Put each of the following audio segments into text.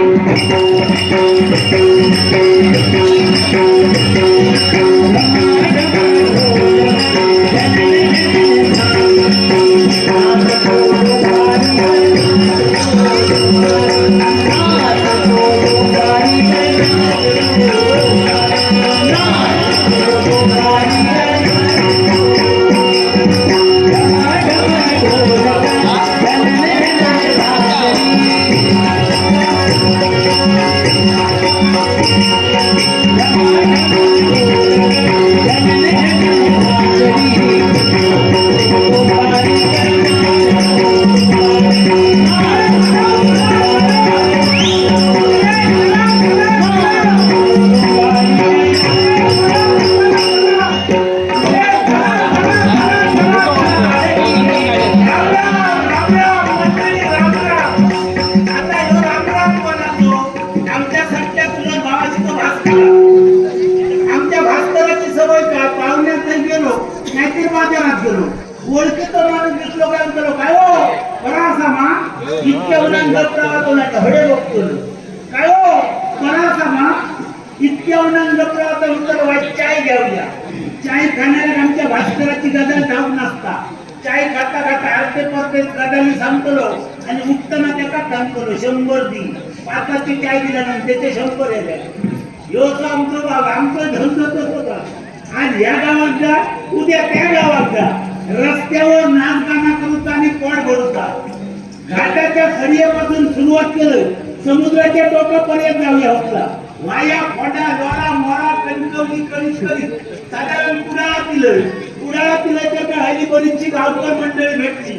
Thank you. असा मा इतक्या उन्हात गप्पा उत्तर वाईट चाय घेऊया चाय खाणाऱ्या आमच्या भास्कराची गदल नसता. चाय खाता खाता अर्धे परते गदाली सांगतलो आणि उठताना त्याका सांगतलो शंभर दी पाचाची चाय दिल्यानंतर त्याचे शंभर येते ह्यो तो आमचो बाब आमचं धंदो तसं होता आज ह्या गावात जा उद्या त्या गावात जा. रस्त्यावर नाच गाणं करूचा आणि पोट भरूचा. घाटाच्या हरियापासून सुरुवात केलं समुद्राच्या टोकापर्यंत जाऊया होता वाया फोडा द्वारा मोरा कणकवली करीत करीत साधारण कुडाळा दिलं कुडाळा दिल्याच्या त्या हल्ली बरीचशी गावकर मंडळी भेटली.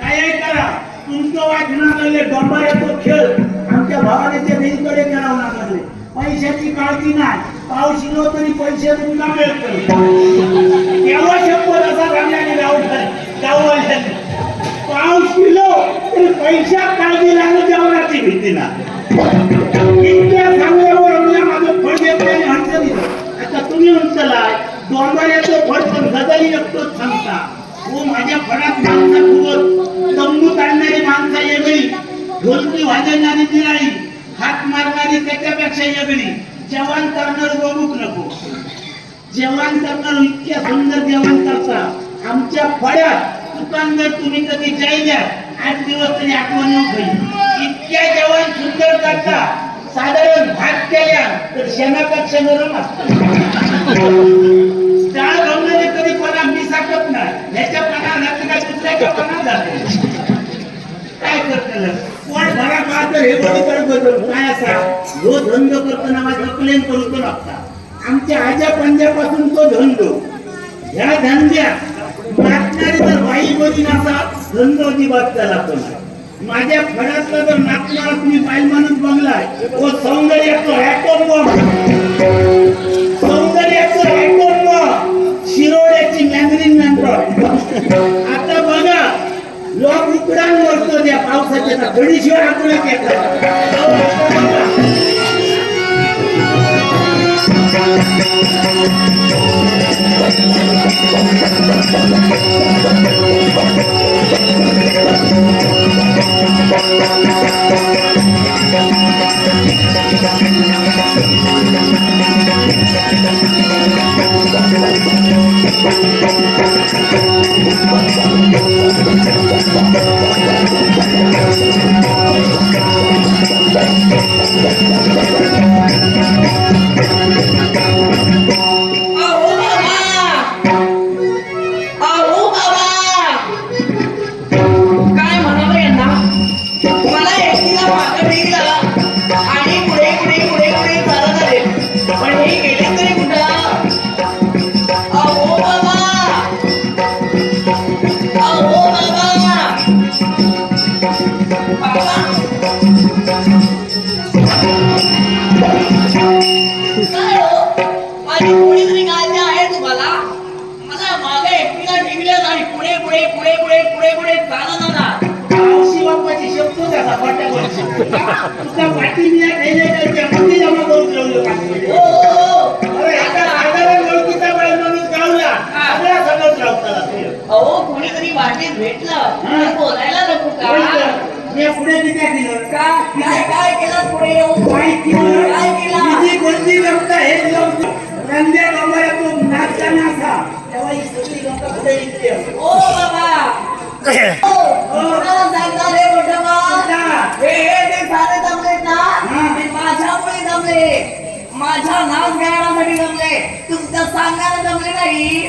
काय करा? तुमचं वाचनाकडे डोंबाऱ्याचा खेळ. आमच्या भावानेच्या देवीकडे करावं लागले पैशाची काळजी नाही. पाऊस शिलो तरी पैसे तुमचा मिळत तेव्हा शंभर असा सांगण्याने गाव गाववाल्याने पाऊस शिलो तरी पैशात काळजी लागली जेवणाची भीती ना इतक्या माझं फळ देत नाही आता तुम्ही फळ पण एकटोच सांगता. हो माझ्या फळात माणसं खूपच माणसं ढोलकी वाजवणारी निराळी हात मारणारी त्याच्यापेक्षा वेगळी जेवण करणार बघूक नको. जेवण करणार इतक्या सुंदर जेवण करता. आमच्या फळ्यात दुकानदार तुम्ही कधी जायल्या? आठ दिवस तरी आठवण होईल. इतक्या जवान सुंदर करता. साधारण भात केल्या तर शेणापेक्षा नरम असतो. डाळ भरणारे कधी पणा मी साकत नाही. ह्याच्या पणा नाही काय दुसऱ्याच्या पणा जाते काय करतलं कोण भरा पाहतं हे बरोबर बदल काय असा? जो धंदो करताना माझा प्लेन करतो लागता. आमच्या आजा पंजापासून तो धंदो. ह्या धंद्या नाचणारी तर बाई बरी नसा धंदो अजिबात त्याला पण माझ्या फळातला जर नाचणारा तुम्ही बाईल माणूस बघलाय तो सौंदर्याचं ॲटोम सौंदर्याचं ॲटोम शिरोड्याची मॅंद्रीन मॅन्ड्रॉइड आता बघा लोक उकडान वरतो त्या पावसाच्या गडीशिवाय आकुळ्यात येतात भेटलं मी बोलायला नको का मी पुढे तिथे दिलं का काय काय केलं पुढे येऊन काय केलं काय केलं तिची कोणती व्यक्त हे नंद्या बाबा येतो नाचताना असा तेव्हा ही सगळी लोक पुढे येते ओ बाबा माझ्यामुळे जमले माझ्या नाच गाण्यासाठी जमले तुमचं सांगायला जमले नाही.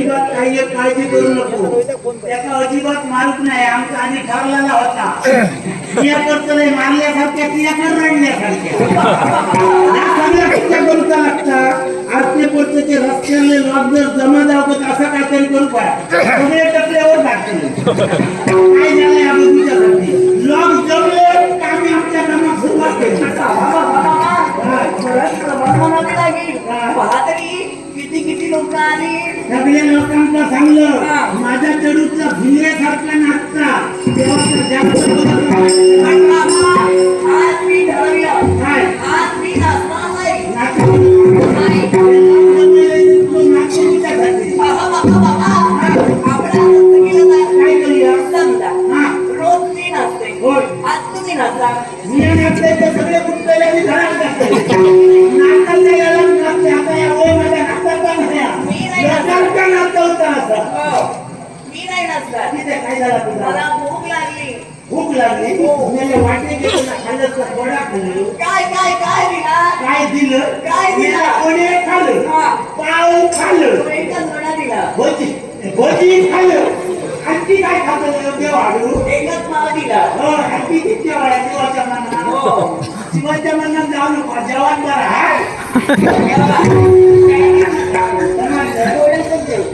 अजिबात काही एक काळजी करू नको. त्याचा अजिबात मारूक नाही आमचा आधी ठरलेला होता. क्रिया करतो नाही मारल्यासारख्या क्रिया कर रडल्यासारख्या या सगळ्या क्रिया करूचा लागतात? रस्त्याने लॉक जर जमा असं काहीतरी करू काय सगळे टपल्यावर काय झालं या बघूच्यासाठी लॉक जमले आम्ही आमच्या कामात सुरुवात केली किती किती लोक आली? सगळ्या लोकांना सांगलं. माझ्या चडूचा भिंगऱ्यासारखा नाचता. तर जास्त आज मी ठरवलं. आज मी नाचणार नाही. आता या वयमध्ये नाचायचा मी नाही हो. तिथे काय झाला तुझा मला भूक लागली भूक लागली मला वाटे गेलं ना खाल्लं तर गोडा खाल्लं काय काय काय दिला काय दिलं काय दिलं? कोणी खाल्लं हा. पाव खाल्लं एकच वडा दिला भजी भजी खाल्लं आणखी काय खाल्लं देव हाडू एकच मावा दिला हो आणखी किती वेळा देवाच्या मनात हो शिवाच्या मनात जाऊ नको थोडंसंच जेवते.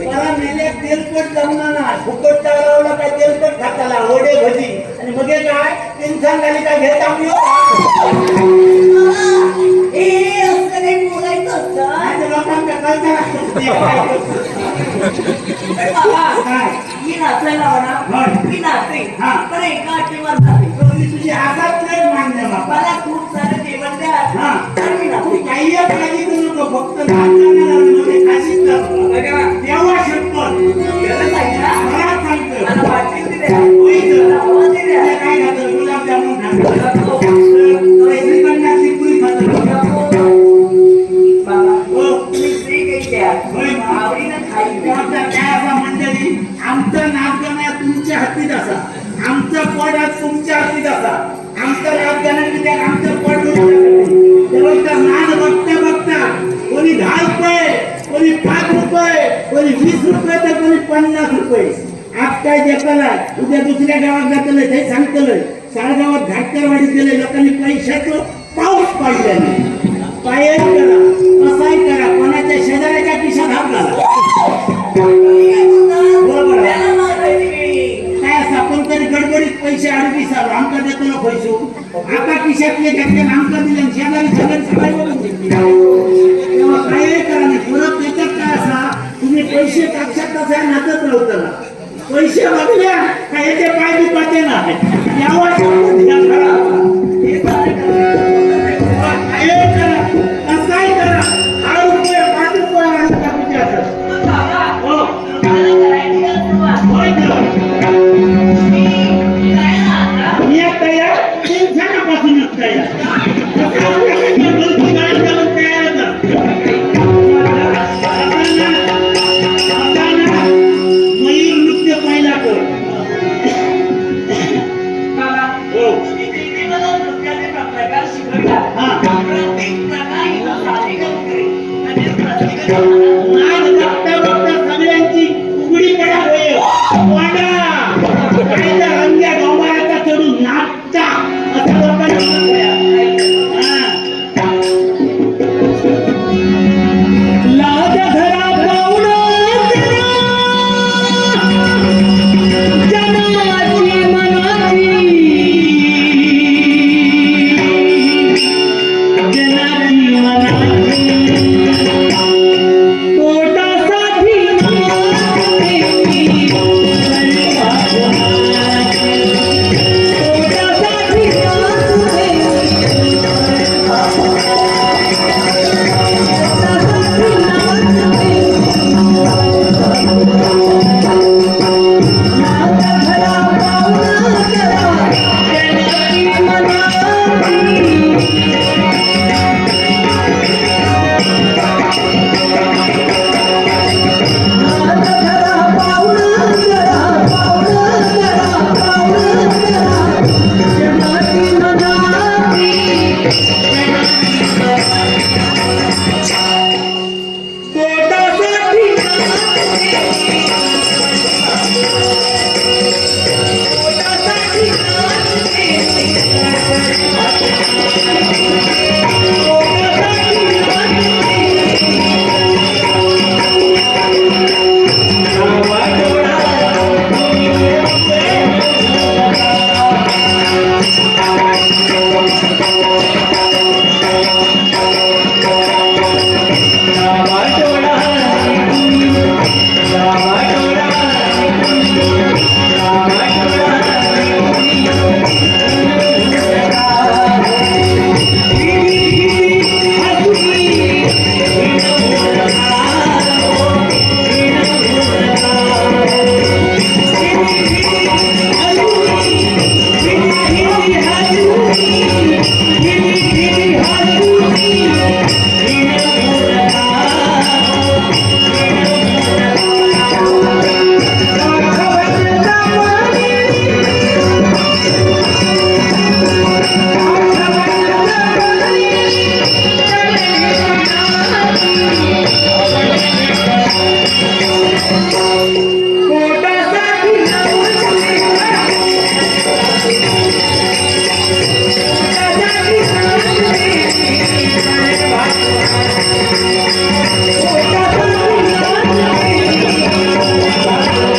मला मेल्या तेलकट जमणार फुकट चालवलं काय तेलकट खाताला ओढे भजी आणि मग काय टेन्शन झाली काय घेत आम्ही हे असं काही बोलायचं असतं. नाही लोकांच्या कल्चर पण बाबा, काय मी नाचायला म्हणा होय. मी नाचते. हा. पण एका अटीवर तुम्ही तुझी हातात नाही मान्य मला खूप सारं जेवण द्या. हा. तर मी नाचते. काही एक काळजी करू नको. फक्त ना? मला सांगतो मला वाटेल विसर्जन केले लोकांनी पैशाचं पाऊस पाडले करा कसाही करा कोणाच्या शेजाऱ्याच्या पिशात हात गडबडीत पैसे अडबी आमका दिले शेजारी तेव्हा काय काय असा? तुम्ही पैसे पैसे बघल्या काय याचे पाय दुपाते ना यावर